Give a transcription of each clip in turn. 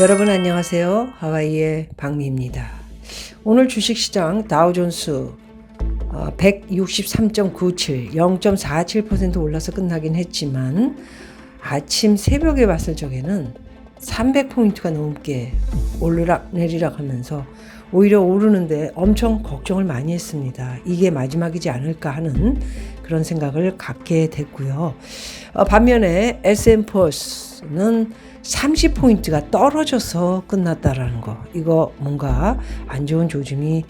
여러분 안녕하세요. 하와이의 박미입니다. 오늘 주식시장 다우존스 163.97, 0.47% 올라서 끝나긴 했지만 아침 새벽에 봤을 적에는 300포인트가 넘게 오르락 내리락 하면서 오히려 오르는데 엄청 걱정을 많이 했습니다. 이게 마지막이지 않을까 하는 그런 생각을 갖게 됐고요. 어, 반면에 SM4 는 30포인트가 떨어져서 끝났다라는 거. 이거 뭔가 안 좋은 조짐이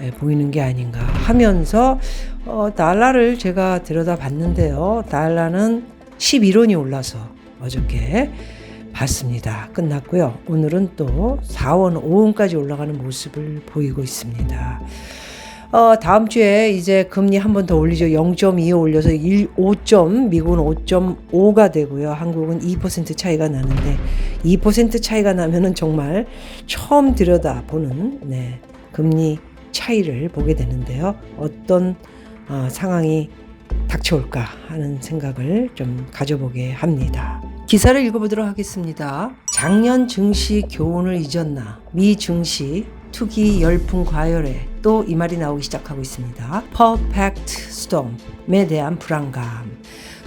에, 보이는 게 아닌가 하면서 어, 달러를 제가 들여다 봤는데요. 달러는 11원이 올라서 어저께 봤습니다. 끝났고요. 오늘은 또 4원, 5원까지 올라가는 모습을 보이고 있습니다. 어, 다음 주에 이제 금리 한 번 더 올리죠. 0.25 올려서 1, 5점, 미국은 5.5가 되고요. 한국은 2% 차이가 나는데 2% 차이가 나면은 정말 처음 들여다보는 네, 금리 차이를 보게 되는데요. 어떤 어, 상황이 닥쳐올까 하는 생각을 좀 가져보게 합니다. 기사를 읽어보도록 하겠습니다. 작년 증시 교훈을 잊었나? 미 증시 투기 열풍 과열에 또 이 말이 나오기 시작하고 있습니다. Perfect Storm에 대한 불안감.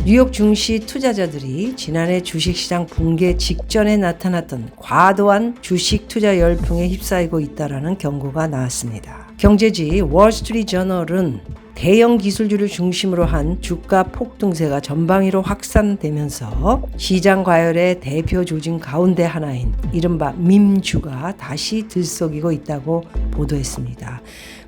뉴욕 증시 투자자들이 지난해 주식시장 붕괴 직전에 나타났던 과도한 주식 투자 열풍에 휩싸이고 있다라는 경고가 나왔습니다. 경제지 월스트리트 저널은 대형 기술주를 중심으로 한 주가 폭등세가 전방위로 확산되면서 시장 과열의 대표 조짐 가운데 하나인 이른바 밈주가 다시 들썩이고 있다고 보도했습니다.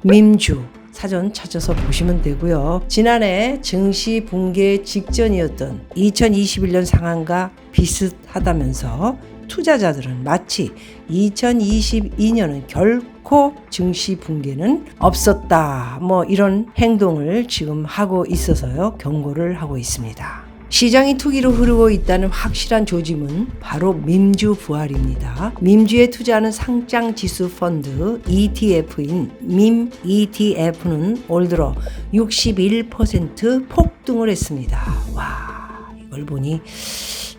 밈주 사전 찾아서 보시면 되고요. 지난해 증시 붕괴 직전이었던 2021년 상황과 비슷하다면서 투자자들은 마치 2022년은 결코 증시 붕괴는 없었다. 뭐 이런 행동을 지금 하고 있어서요. 경고를 하고 있습니다. 시장이 투기로 흐르고 있다는 확실한 조짐은 바로 민주 부활입니다. 민주에 투자하는 상장 지수 펀드 ETF인 민 ETF는 올 들어 61% 폭등을 했습니다. 와, 이걸 보니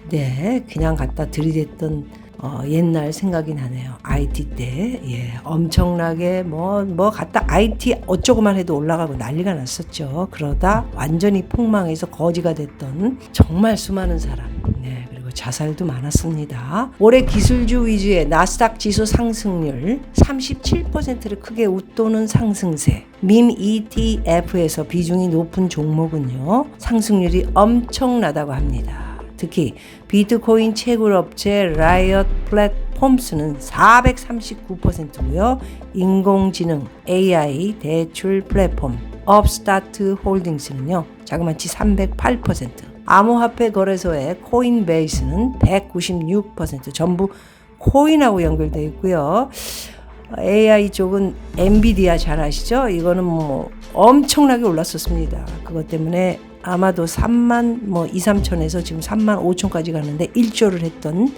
네, 그냥 갖다 들이댔던 어, 옛날 생각이 나네요. IT 때, 예, 엄청나게 뭐, 뭐 갖다 IT 어쩌고만 해도 올라가고 난리가 났었죠. 그러다 완전히 폭망해서 거지가 됐던 정말 수많은 사람. 네, 그리고 자살도 많았습니다. 올해 기술주 위주의 나스닥 지수 상승률 37%를 크게 웃도는 상승세. 밈 ETF에서 비중이 높은 종목은요, 상승률이 엄청나다고 합니다. 특히 비트코인 채굴 업체 라이엇 플랫폼스는 439%고요. 인공지능 AI 대출 플랫폼 업스타트 홀딩스는요. 자그마치 308%. 암호화폐 거래소의 코인베이스는 196% 전부 코인하고 연결되어 있고요. AI 쪽은 엔비디아 잘 아시죠? 이거는 뭐 엄청나게 올랐었습니다. 그것 때문에 아마도 3만 뭐 2, 3천에서 지금 3만 5천까지 가는데 1조를 했던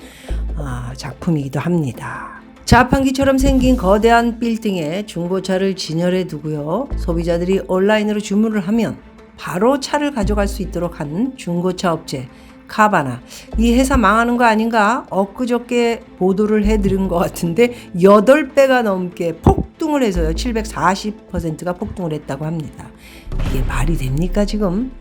아, 작품이기도 합니다. 자판기처럼 생긴 거대한 빌딩에 중고차를 진열해 두고요. 소비자들이 온라인으로 주문을 하면 바로 차를 가져갈 수 있도록 한 중고차 업체 카바나 이 회사 망하는 거 아닌가 엊그저께 보도를 해드린 것 같은데 8배가 넘게 폭 등을 해서요. 740%가 폭등을 했다고 합니다. 이게 말이 됩니까 지금?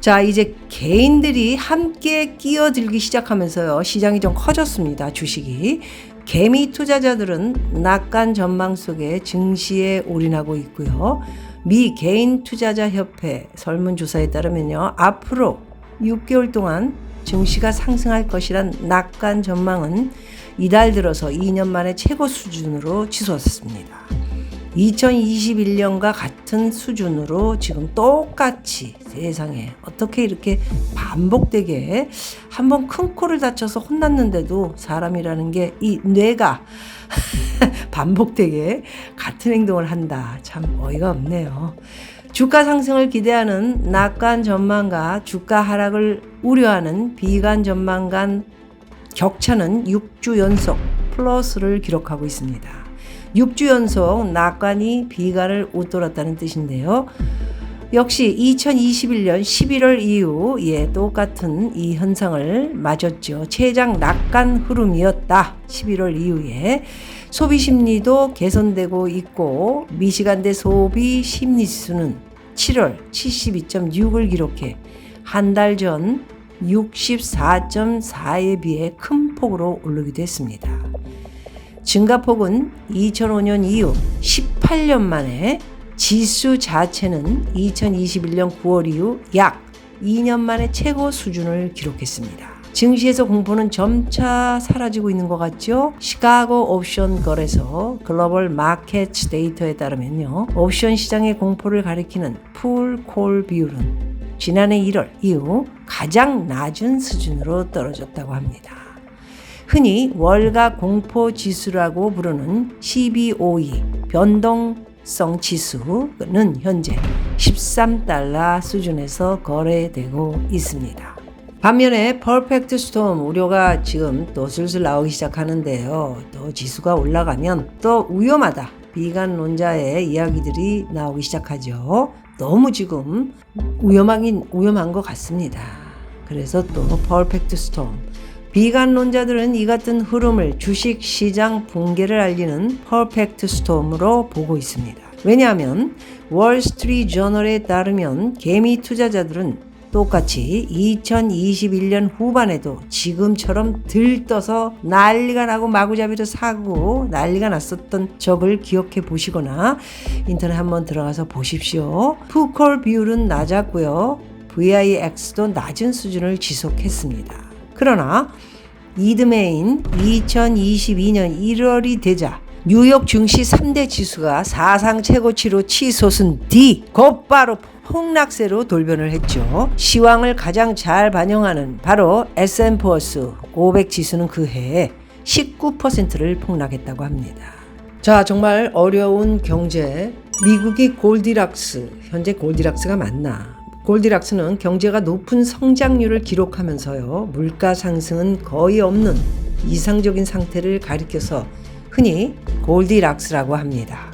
자 이제 개인들이 함께 끼어들기 시작하면서요. 시장이 좀 커졌습니다 주식이. 개미 투자자들은 낙관 전망 속에 증시에 올인하고 있고요. 미 개인 투자자 협회 설문조사에 따르면요. 앞으로 6개월 동안 증시가 상승할 것이란 낙관 전망은 이달 들어서 2년 만에 최고 수준으로 치솟았습니다. 2021년과 같은 수준으로 지금 똑같이 세상에 어떻게 이렇게 반복되게 한번 큰 코를 다쳐서 혼났는데도 사람이라는 게 이 뇌가 반복되게 같은 행동을 한다. 참 어이가 없네요. 주가 상승을 기대하는 낙관 전망과 주가 하락을 우려하는 비관 전망 간 격차는 6주 연속 플러스를 기록하고 있습니다. 6주 연속 낙관이 비관을 웃돌았다는 뜻인데요. 역시 2021년 11월 이후 예 똑같은 이 현상을 맞았죠. 최장 낙관 흐름이었다. 11월 이후에 소비 심리도 개선되고 있고 미시간대 소비 심리 지수는 7월 72.6을 기록해 한 달 전 64.4에 비해 큰 폭으로 오르기도 했습니다. 증가폭은 2005년 이후 18년 만에 지수 자체는 2021년 9월 이후 약 2년 만에 최고 수준을 기록했습니다. 증시에서 공포는 점차 사라지고 있는 것 같죠? 시카고 옵션 거래소 글로벌 마켓 데이터에 따르면요. 옵션 시장의 공포를 가리키는 풀콜 비율은 지난해 1월 이후 가장 낮은 수준으로 떨어졌다고 합니다. 흔히 월가 공포 지수라고 부르는 CBOE 변동성 지수는 현재 13달러 수준에서 거래되고 있습니다. 반면에 퍼펙트 스톰 우려가 지금 또 슬슬 나오기 시작하는데요. 또 지수가 올라가면 또 위험하다. 비관론자의 이야기들이 나오기 시작하죠. 너무 지금 위험하긴 위험한 것 같습니다. 그래서 또 퍼펙트 스톰 비관론자들은 이 같은 흐름을 주식 시장 붕괴를 알리는 퍼펙트 스톰으로 보고 있습니다. 왜냐하면 월스트리트 저널에 따르면 개미 투자자들은 똑같이 2021년 후반에도 지금처럼 들떠서 난리가 나고 마구잡이로 사고 난리가 났었던 적을 기억해 보시거나 인터넷 한번 들어가서 보십시오. 푸콜 비율은 낮았고요. VIX도 낮은 수준을 지속했습니다. 그러나 이듬해인 2022년 1월이 되자 뉴욕 증시 3대 지수가 사상 최고치로 치솟은 뒤 곧바로 폭락세로 돌변을 했죠. 시황을 가장 잘 반영하는 바로 S&P's 500 지수는 그 해에 19%를 폭락했다고 합니다. 자, 정말 어려운 경제. 미국이 골디락스, 현재 골디락스가 맞나? 골디락스는 경제가 높은 성장률을 기록하면서요, 물가 상승은 거의 없는 이상적인 상태를 가리켜서 흔히 골디락스라고 합니다.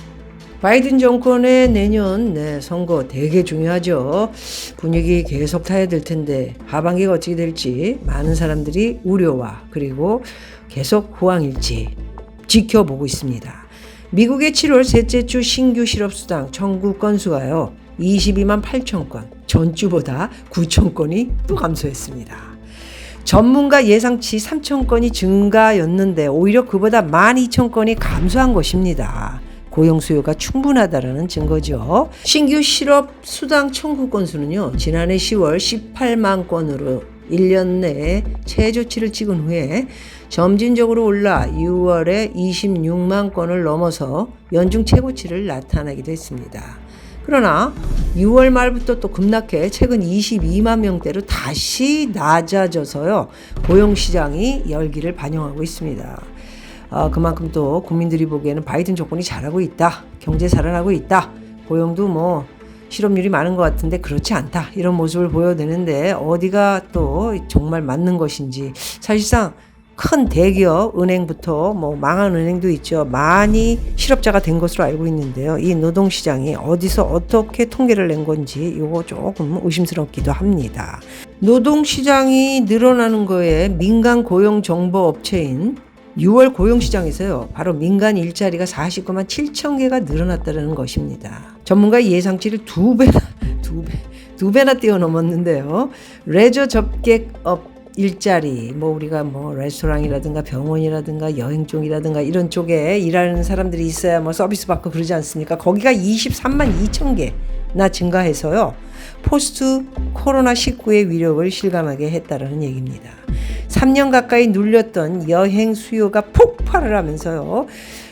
바이든 정권의 내년 네, 선거 되게 중요하죠. 분위기 계속 타야 될 텐데 하반기가 어떻게 될지 많은 사람들이 우려와 그리고 계속 호황일지 지켜보고 있습니다. 미국의 7월 셋째 주 신규 실업수당 청구 건수가요. 22만 8천 건, 전주보다 9천 건이 또 감소했습니다. 전문가 예상치 3천 건이 증가였는데 오히려 그보다 12,000건이 감소한 것입니다. 고용 수요가 충분하다라는 증거죠. 신규 실업 수당 청구 건수는요. 지난해 10월 18만 건으로 1년 내에 최저치를 찍은 후에 점진적으로 올라 6월에 26만 건을 넘어서 연중 최고치를 나타내기도 했습니다. 그러나 6월 말부터 또 급락해 최근 22만 명대로 다시 낮아져서요. 고용 시장이 열기를 반영하고 있습니다. 어, 그만큼 또 국민들이 보기에는 바이든 정권이 잘하고 있다. 경제 살아나고 있다. 고용도 뭐 실업률이 많은 것 같은데 그렇지 않다. 이런 모습을 보여내는데 어디가 또 정말 맞는 것인지 사실상 큰 대기업 은행부터 뭐 망한 은행도 있죠. 많이 실업자가 된 것으로 알고 있는데요. 이 노동시장이 어디서 어떻게 통계를 낸 건지 이거 조금 의심스럽기도 합니다. 노동시장이 늘어나는 거에 민간 고용 정보 업체인 6월 고용시장에서요, 바로 민간 일자리가 49만 7천 개가 늘어났다는 것입니다. 전문가의 예상치를 두 배나, 두 배, 두 배나 뛰어넘었는데요. 레저 접객업 일자리, 뭐 우리가 뭐 레스토랑이라든가 병원이라든가 여행 쪽이라든가 이런 쪽에 일하는 사람들이 있어야 뭐 서비스 받고 그러지 않습니까? 거기가 23만 2천 개나 증가해서요. 포스트 코로나 19의 위력을 실감하게 했다라는 얘기입니다. 3년 가까이 눌렸던 여행 수요가 폭발을 하면서요.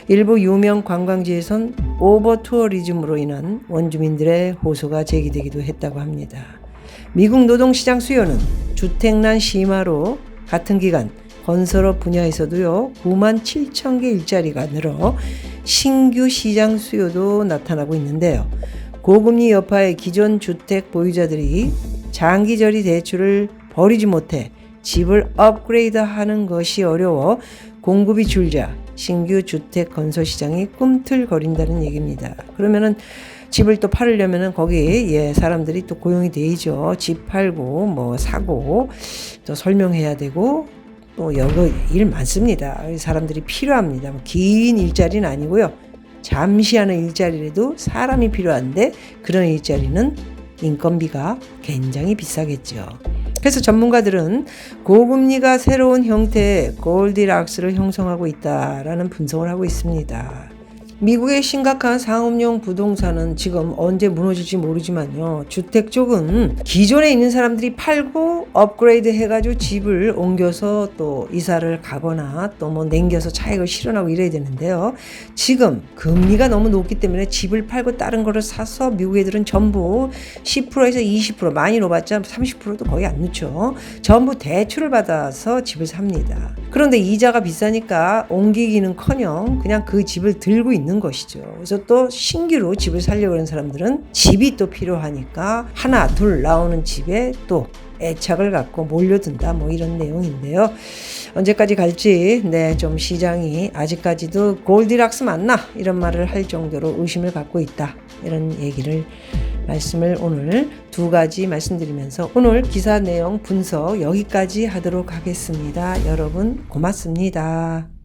일부 유명 관광지에선 오버 투어리즘으로 인한 원주민들의 호소가 제기되기도 했다고 합니다. 미국 노동시장 수요는 주택난 심화로 같은 기간 건설업 분야에서도요 9만 7천 개 일자리가 늘어 신규 시장 수요도 나타나고 있는데요. 고금리 여파의 기존 주택 보유자들이 장기저리 대출을 버리지 못해 집을 업그레이드 하는 것이 어려워 공급이 줄자 신규 주택 건설 시장이 꿈틀거린다는 얘기입니다. 그러면은 집을 또 팔으려면은 거기 예 사람들이 또 고용이 되죠. 집 팔고 뭐 사고 또 설명해야 되고 또 여러 일 많습니다. 사람들이 필요합니다. 뭐긴 일자리는 아니고요. 잠시 하는 일자리라도 사람이 필요한데 그런 일자리는 인건비가 굉장히 비싸겠죠. 그래서 전문가들은 고금리가 새로운 형태의 골디락스를 형성하고 있다라는 분석을 하고 있습니다. 미국의 심각한 상업용 부동산은 지금 언제 무너질지 모르지만요. 주택 쪽은 기존에 있는 사람들이 팔고 업그레이드 해가지고 집을 옮겨서 또 이사를 가거나 또 뭐 냉겨서 차익을 실현하고 이래야 되는데요. 지금 금리가 너무 높기 때문에 집을 팔고 다른 거를 사서 미국 애들은 전부 10%에서 20% 많이 넣어봤자 30%도 거의 안 넣죠. 전부 대출을 받아서 집을 삽니다. 그런데 이자가 비싸니까 옮기기는 커녕 그냥 그 집을 들고 있는 것이죠. 그래서 또 신규로 집을 살려고 하는 사람들은 집이 또 필요하니까 하나 둘 나오는 집에 또 애착을 갖고 몰려든다 뭐 이런 내용인데요. 언제까지 갈지 네 좀 시장이 아직까지도 골디락스 맞나 이런 말을 할 정도로 의심을 갖고 있다 이런 얘기를 말씀을 오늘 두 가지 말씀드리면서 오늘 기사 내용 분석 여기까지 하도록 하겠습니다. 여러분 고맙습니다.